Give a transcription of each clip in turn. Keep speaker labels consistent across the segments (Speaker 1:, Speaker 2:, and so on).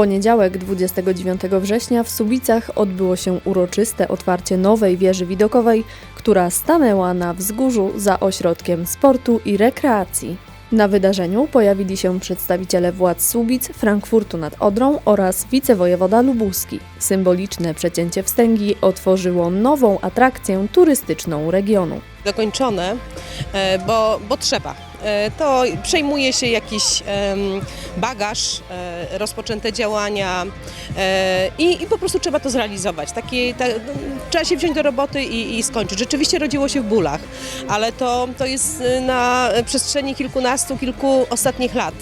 Speaker 1: poniedziałek 29 września w Subicach odbyło się uroczyste otwarcie nowej wieży widokowej, która stanęła na wzgórzu za ośrodkiem sportu i rekreacji. Na wydarzeniu pojawili się przedstawiciele władz Subic, Frankfurtu nad Odrą oraz wicewojewoda lubuski. Symboliczne przecięcie wstęgi otworzyło nową atrakcję turystyczną regionu.
Speaker 2: dokończone, e, bo, bo trzeba. E, To przejmuje się jakiś bagaż, e, rozpoczęte działania e, i, i po prostu trzeba to zrealizować. Takie, ta, trzeba się wziąć do roboty i, i skończyć. Rzeczywiście rodziło się w bólach, ale to, to jest na przestrzeni kilkunastu, kilku ostatnich lat.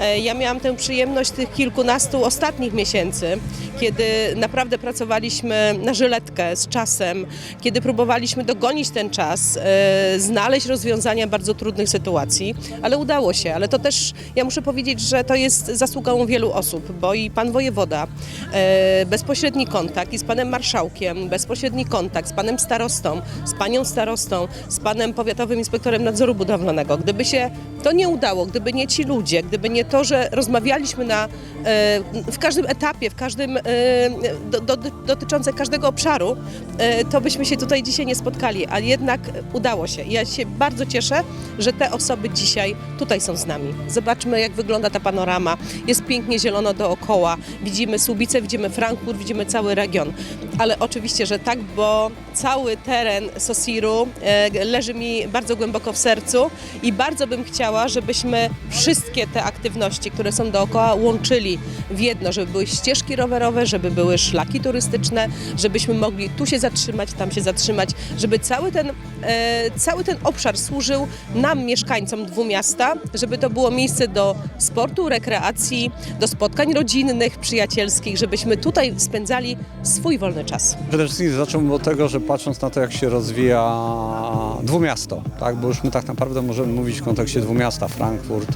Speaker 2: E, Ja miałam tę przyjemność tych kilkunastu ostatnich miesięcy, kiedy naprawdę pracowaliśmy na żyletkę z czasem, kiedy próbowaliśmy dogonić ten czas, e, znaleźć rozwiązania bardzo trudnych sytuacji, ale udało się. Ale to też, ja muszę powiedzieć, że to jest zasługą wielu osób, bo i pan wojewoda, e, bezpośredni kontakt i z panem marszałkiem, bezpośredni kontakt z panem starostą, z panią starostą, z panem powiatowym inspektorem nadzoru budowlanego. Gdyby się to nie udało, gdyby nie ci ludzie, gdyby nie to, że rozmawialiśmy na, e, w każdym etapie, w każdym, e, do, do, dotyczące każdego obszaru, e, to byśmy się tutaj dzisiaj nie spotkali, a jednak udało się. Ja się bardzo cieszę, że te osoby dzisiaj tutaj są z nami. Zobaczmy, jak wygląda ta panorama. Jest pięknie zielono dookoła. Widzimy Słubice, widzimy Frankfurt, widzimy cały region. Ale oczywiście, że tak, bo cały teren Sosiru leży mi bardzo głęboko w sercu i bardzo bym chciała, żebyśmy wszystkie te aktywności, które są dookoła, łączyli w jedno, żeby były ścieżki rowerowe, żeby były szlaki turystyczne, żebyśmy mogli tu się zatrzymać, tam się zatrzymać, żeby cały ten, e, cały ten obszar służył nam, mieszkańcom dwu miasta, żeby to było miejsce do sportu, rekreacji, do spotkań rodzinnych, przyjacielskich, żebyśmy tutaj spędzali swój wolny czas.
Speaker 3: Przede wszystkim zacząłbym od tego, że patrząc na to, jak się rozwija dwumiasto, tak, bo już my tak naprawdę możemy mówić w kontekście dwumiasta, Frankfurt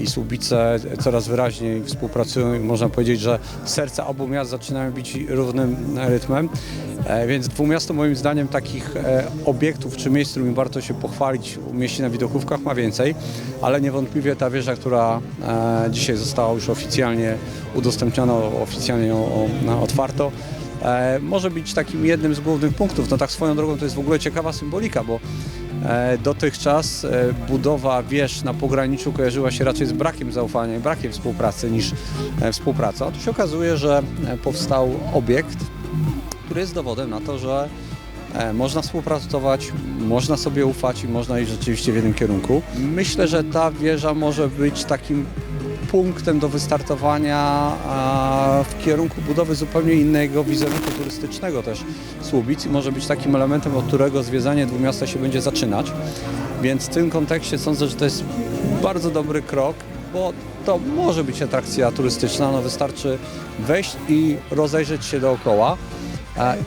Speaker 3: i Słubice coraz wyraźniej współpracują i można powiedzieć, że serca obu miast zaczynają bić równym rytmem, E, więc dwumiasto moim zdaniem takich e, obiektów czy miejsc, którymi warto się pochwalić, umieścić na widokówkach ma więcej, ale niewątpliwie ta wieża, która e, dzisiaj została już oficjalnie udostępniona, oficjalnie ją otwarto, e, może być takim jednym z głównych punktów. No tak swoją drogą to jest w ogóle ciekawa symbolika, bo e, dotychczas e, budowa wież na pograniczu kojarzyła się raczej z brakiem zaufania i brakiem współpracy niż e, współpraca. A tu się okazuje, że e, powstał obiekt, który jest dowodem na to, że e, można współpracować, można sobie ufać i można iść rzeczywiście w jednym kierunku. Myślę, że ta wieża może być takim punktem do wystartowania w kierunku budowy zupełnie innego wizerunku turystycznego też Słubic i może być takim elementem, od którego zwiedzanie dwumiasta się będzie zaczynać. Więc w tym kontekście sądzę, że to jest bardzo dobry krok, bo to może być atrakcja turystyczna. No wystarczy wejść i rozejrzeć się dookoła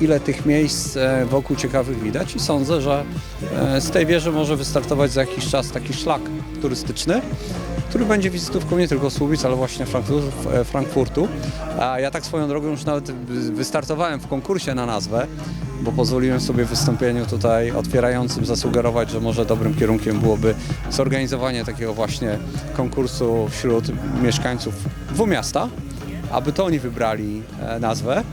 Speaker 3: ile tych miejsc e, wokół ciekawych widać i sądzę, że e, z tej wieży może wystartować za jakiś czas taki szlak turystyczny, który będzie wizytówką nie tylko Słubic, ale właśnie Frankfurtu, e, Frankfurtu. A ja tak swoją drogą już nawet wy- wystartowałem w konkursie na nazwę, bo pozwoliłem sobie w wystąpieniu tutaj otwierającym zasugerować, że może dobrym kierunkiem byłoby zorganizowanie takiego właśnie konkursu wśród mieszkańców dwumiasta, aby to oni wybrali e, nazwę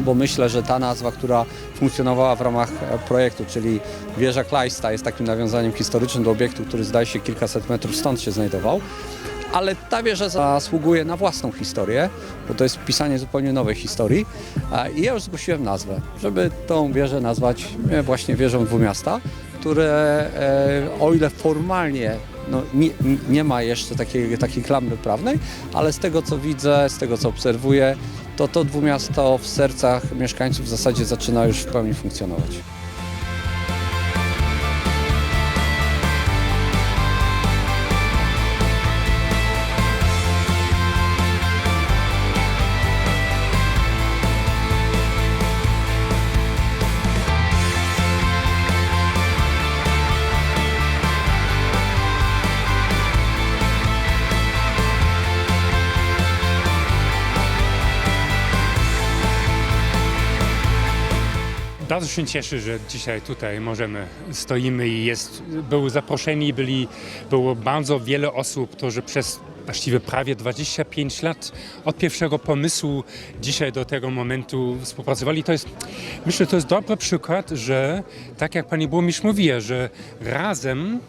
Speaker 3: bo myślę, że ta nazwa, która funkcjonowała w ramach e, projektu, czyli wieża Kleista jest takim nawiązaniem historycznym do obiektu, który zdaje się kilkaset metrów stąd się znajdował. Ale ta wieża zasługuje na własną historię, bo to jest pisanie zupełnie nowej historii. I ja już zgłosiłem nazwę, żeby tą wieżę nazwać e, właśnie wieżą dwumiasta, które e, o ile formalnie no, nie, nie ma jeszcze takiej, takiej klamry prawnej, ale z tego co widzę, z tego co obserwuję, to to dwumiasto w sercach mieszkańców w zasadzie zaczyna już w pełni funkcjonować.
Speaker 4: Bardzo się cieszę, że dzisiaj tutaj możemy, stoimy i jest, były zaproszeni, byli, było bardzo wiele osób, którzy przez właściwie prawie 25 lat od pierwszego pomysłu dzisiaj do tego momentu współpracowali. To jest, myślę, to jest dobry przykład, że tak jak pani burmistrz mówiła, że razem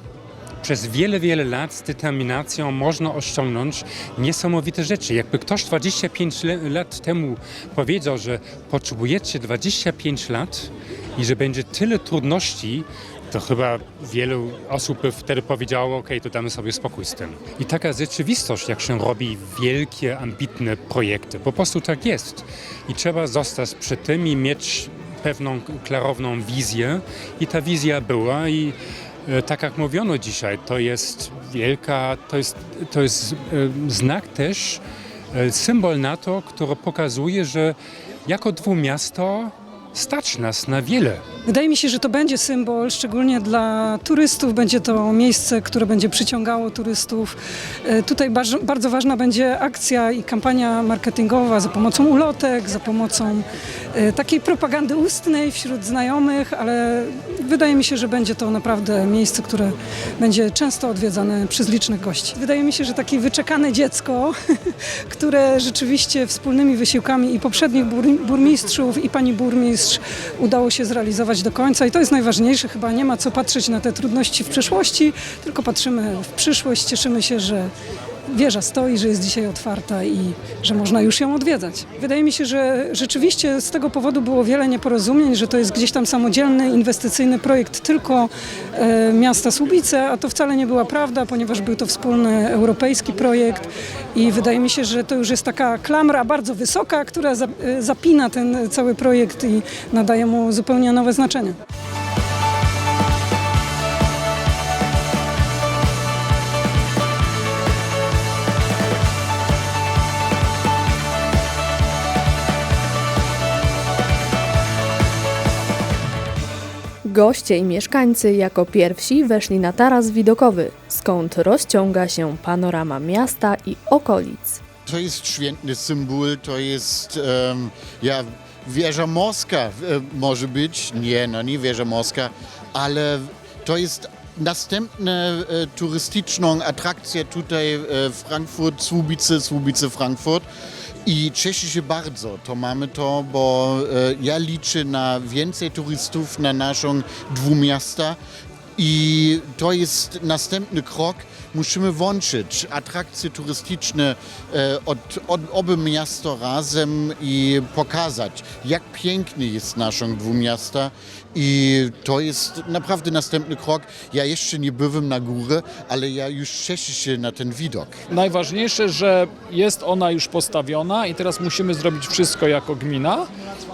Speaker 4: przez wiele, wiele lat z determinacją można osiągnąć niesamowite rzeczy. Jakby ktoś 25 le- lat temu powiedział, że potrzebujecie 25 lat i że będzie tyle trudności, to chyba wielu osób by wtedy powiedziało, ok, to damy sobie spokój z tym. I taka rzeczywistość, jak się robi wielkie, ambitne projekty, po prostu tak jest. I trzeba zostać przy tym i mieć pewną klarowną wizję i ta wizja była i tak jak mówiono dzisiaj, to jest wielka, to jest, to jest e, znak też, e, symbol na to, który pokazuje, że jako dwumiasto stać nas na wiele.
Speaker 5: Wydaje mi się, że to będzie symbol, szczególnie dla turystów. Będzie to miejsce, które będzie przyciągało turystów. E, Tutaj bardzo ważna będzie akcja i kampania marketingowa za pomocą ulotek, za pomocą e, takiej propagandy ustnej wśród znajomych, ale wydaje mi się, że będzie to naprawdę miejsce, które będzie często odwiedzane przez licznych gości. Wydaje mi się, że takie wyczekane dziecko, które rzeczywiście wspólnymi wysiłkami i poprzednich bur- burmistrzów i pani burmistrz udało się zrealizować do końca i to jest najważniejsze. Chyba nie ma co patrzeć na te trudności w przeszłości, tylko patrzymy w przyszłość, cieszymy się, że wieża stoi, że jest dzisiaj otwarta i że można już ją odwiedzać. Wydaje mi się, że rzeczywiście z tego powodu było wiele nieporozumień, że to jest gdzieś tam samodzielny, inwestycyjny projekt tylko e, miasta Słubice, a to wcale nie była prawda, ponieważ był to wspólny europejski projekt i wydaje mi się, że to już jest taka klamra bardzo wysoka, która e, zapina ten cały projekt i nadaje mu zupełnie nowe znaczenie.
Speaker 1: Goście i mieszkańcy jako pierwsi weszli na taras widokowy, skąd rozciąga się panorama miasta i okolic.
Speaker 6: To jest świętny symbol, to jest, um, ja, wieża morska e, może być, nie, no nie wieża morska, ale to jest następna e, turystyczną atrakcja tutaj e, Frankfurt, Słubice, Słubice, Frankfurt. I cieszę się bardzo, to mamy to, bo e, ja liczę na więcej turystów na naszą dwumiasta i to jest następny krok. Musimy włączyć atrakcje turystyczne e, od, od obu miasta razem i pokazać, jak piękny jest naszą dwumiasta. I to jest naprawdę następny krok. Ja jeszcze nie byłem na górze, ale ja już cieszę się na ten widok.
Speaker 7: Najważniejsze, że jest ona już postawiona i teraz musimy zrobić wszystko jako gmina,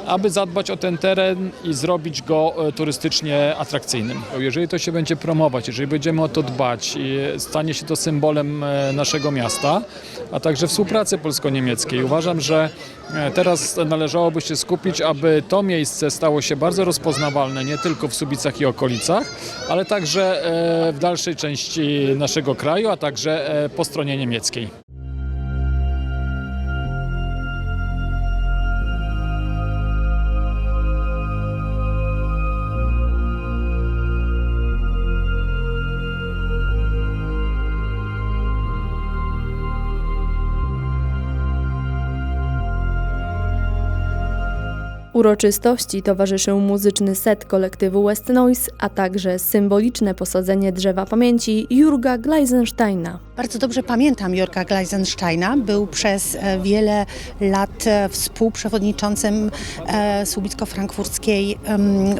Speaker 7: aby zadbać o ten teren i zrobić go e, turystycznie atrakcyjnym. Jeżeli to się będzie promować, jeżeli będziemy o to dbać i stanie się to symbolem e, naszego miasta, a także współpracy polsko-niemieckiej, uważam, że e, teraz należałoby się skupić, aby to miejsce stało się bardzo rozpoznawalne nie tylko w Subicach i okolicach, ale także e, w dalszej części naszego kraju, a także po stronie niemieckiej.
Speaker 1: Uroczystości towarzyszył muzyczny set kolektywu West Noise, a także symboliczne posadzenie drzewa pamięci Jurga Gleisensteina.
Speaker 8: Bardzo dobrze pamiętam Jorka Gleisensteina. Był przez e, wiele lat e, współprzewodniczącym e, Słubicko-Frankfurckiej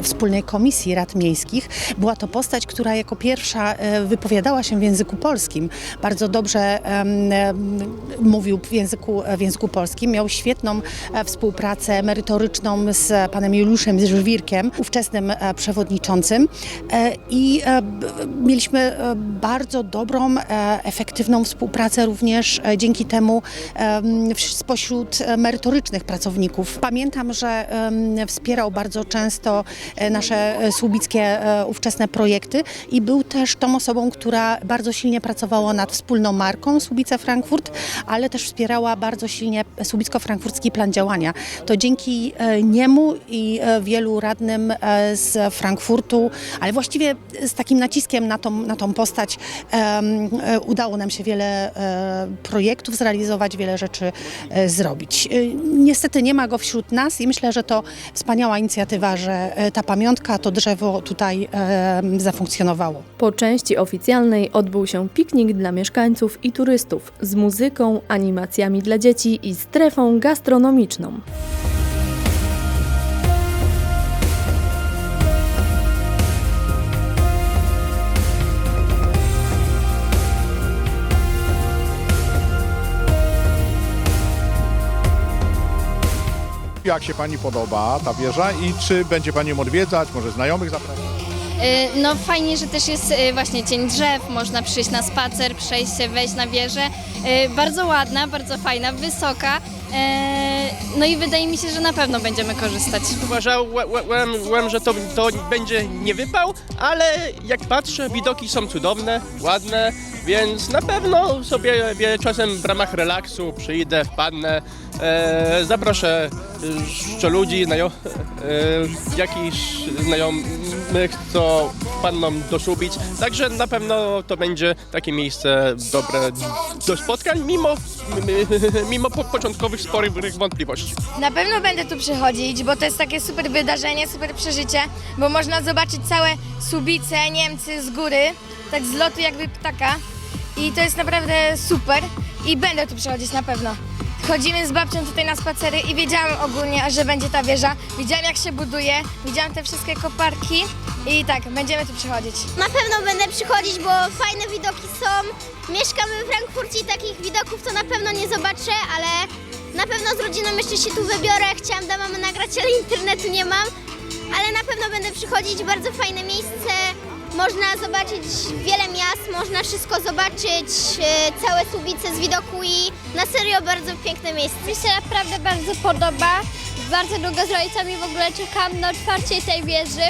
Speaker 8: Wspólnej Komisji Rad Miejskich. Była to postać, która jako pierwsza wypowiadała się w języku polskim. Bardzo dobrze mówił w języku, w języku polskim. Miał świetną współpracę merytoryczną z panem Juliuszem Żwirkiem, ówczesnym e, przewodniczącym. E, I e, mieliśmy bardzo dobrą, efektywną współpracę również dzięki temu spośród merytorycznych pracowników. Pamiętam, że wspierał bardzo często nasze słubickie ówczesne projekty i był też tą osobą, która bardzo silnie pracowała nad wspólną marką Słubice Frankfurt, ale też wspierała bardzo silnie Słubicko-Frankfurcki plan działania. To dzięki i e, wielu radnym e, z Frankfurtu, ale właściwie z takim naciskiem na tą, na tą postać e, udało nam się wiele projektów zrealizować, wiele rzeczy zrobić. Niestety nie ma go wśród nas i myślę, że to wspaniała inicjatywa, że ta pamiątka, to drzewo tutaj zafunkcjonowało.
Speaker 1: Po części oficjalnej odbył się piknik dla mieszkańców i turystów z muzyką, animacjami dla dzieci i strefą gastronomiczną.
Speaker 9: Jak się Pani podoba ta wieża i czy będzie Pani ją odwiedzać, może znajomych zapraszać?
Speaker 10: Y, No fajnie, że też jest y, właśnie cień drzew, można przyjść na spacer, przejść się, wejść na wieżę. Y, Bardzo ładna, bardzo fajna, wysoka. Y, No i wydaje mi się, że na pewno będziemy korzystać.
Speaker 11: Uważałem, że to, to będzie nie wypał, ale jak patrzę, widoki są cudowne, ładne, więc na pewno sobie wie, czasem w ramach relaksu przyjdę, wpadnę, e, zaproszę jeszcze ludzi, znajo, e, jakichś znajomych, co wpadną do Subic, także na pewno to będzie takie miejsce dobre do spotkań, mimo, mimo po, początkowych sporych wątpliwości.
Speaker 10: Na pewno będę tu przychodzić, bo to jest takie super wydarzenie, super przeżycie, bo można zobaczyć całe Subice, Niemcy z góry, tak z lotu jakby ptaka. I to jest naprawdę super i będę tu przychodzić na pewno. Chodzimy z babcią tutaj na spacery i wiedziałam ogólnie, że będzie ta wieża. Widziałam jak się buduje, widziałam te wszystkie koparki i tak, będziemy tu przychodzić.
Speaker 12: Na pewno będę przychodzić, bo fajne widoki są. Mieszkamy w Frankfurcie i takich widoków to na pewno nie zobaczę, ale na pewno z rodziną jeszcze się tu wybiorę. Chciałam dla mamy nagrać, ale internetu nie mam. Ale na pewno będę przychodzić, bardzo fajne miejsce. Można zobaczyć wiele miast, można wszystko zobaczyć, e, całe Słubice z widoku i na serio bardzo piękne miejsce.
Speaker 10: Mi się naprawdę bardzo podoba. Bardzo długo z rodzicami w ogóle czekam na otwarcie tej wieży.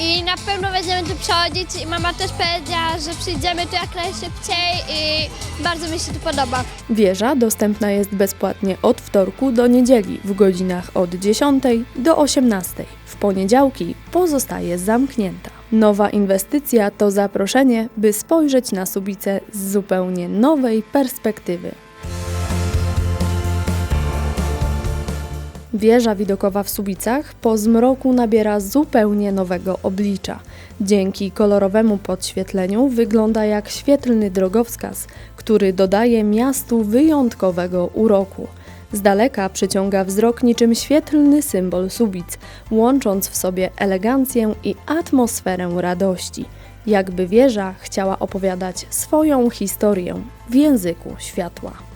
Speaker 10: I na pewno będziemy tu przechodzić i mama też powiedziała, że przyjdziemy tu jak najszybciej i bardzo mi się tu podoba.
Speaker 1: Wieża dostępna jest bezpłatnie od wtorku do niedzieli w godzinach od 10 do 18. W poniedziałki pozostaje zamknięta. Nowa inwestycja to zaproszenie, by spojrzeć na Subice z zupełnie nowej perspektywy. Wieża widokowa w Subicach po zmroku nabiera zupełnie nowego oblicza. Dzięki kolorowemu podświetleniu wygląda jak świetlny drogowskaz, który dodaje miastu wyjątkowego uroku. Z daleka przyciąga wzrok niczym świetlny symbol Subic, łącząc w sobie elegancję i atmosferę radości. Jakby wieża chciała opowiadać swoją historię w języku światła.